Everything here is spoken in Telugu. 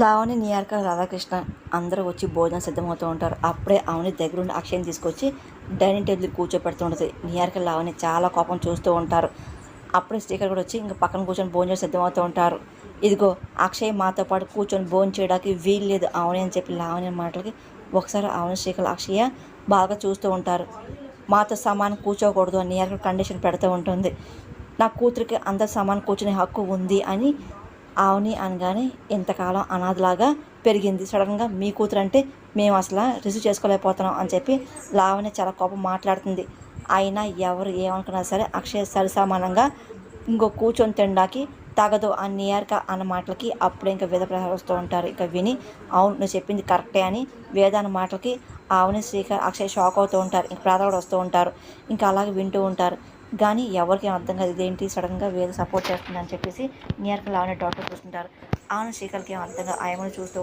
లావణి నియార్క రాధాకృష్ణ అందరూ వచ్చి భోజనం సిద్ధమవుతూ ఉంటారు. అప్పుడే అవని దగ్గరుండి అక్షయని తీసుకొచ్చి డైనింగ్ టేబుల్ కూర్చోపెడుతుంటుంది. నియార్క లావణి చాలా కోపం చూస్తూ ఉంటారు. అప్పుడే శ్రీకర్ కూడా వచ్చి ఇంకా పక్కన కూర్చొని భోజనం సిద్ధమవుతూ ఉంటారు. ఇదిగో అక్షయ్ మాతో పాటు కూర్చొని భోజనం చేయడానికి వీలు లేదు అవని అని చెప్పి లావణి మాటలకి ఒకసారి ఆవుని శ్రీకర్ అక్షయ బాగా చూస్తూ ఉంటారు. మాతో సమానం కూర్చోకూడదు అని నియార్క కండిషన్ పెడుతూ ఉంటుంది. నా కూతురికి అందరు సమానం కూర్చునే హక్కు ఉంది అని ఆవుని అనగానే ఇంతకాలం అనాథలాగా పెరిగింది. సడన్గా మీ కూతురు అంటే మేము అసలు రిసీవ్ చేసుకోలేకపోతున్నాం అని చెప్పి లావణ్య చాలా కోపం మాట్లాడుతుంది. అయినా ఎవరు ఏమనుకున్నా సరే అక్షయ సరిసమానంగా ఇంకో కూర్చొని తినడానికి తగదు అని నియర్గా అన్న మాటలకి అప్పుడు ఇంకా వేద ప్రసారం వస్తూ ఉంటారు. ఇంకా విని అవును నువ్వు చెప్పింది కరెక్టే అని వేద అన్న మాటలకి ఆవుని శ్రీకర్ అక్షయ్ షాక్ అవుతూ ఉంటారు. ఇంకా ప్రాధ కూడా వస్తూ ఉంటారు. ఇంకా అలాగే వింటూ ఉంటారు. కానీ ఎవరికి అర్థం కాదు ఇదేంటి సడన్గా వేద సపోర్ట్ చేస్తుందని చెప్పేసి నియర్గా లావణ్య డాక్టర్ చూస్తుంటారు. ఆమె శ్రీకల్కి ఏం అర్థం కాదు. ఆయమని చూస్తూ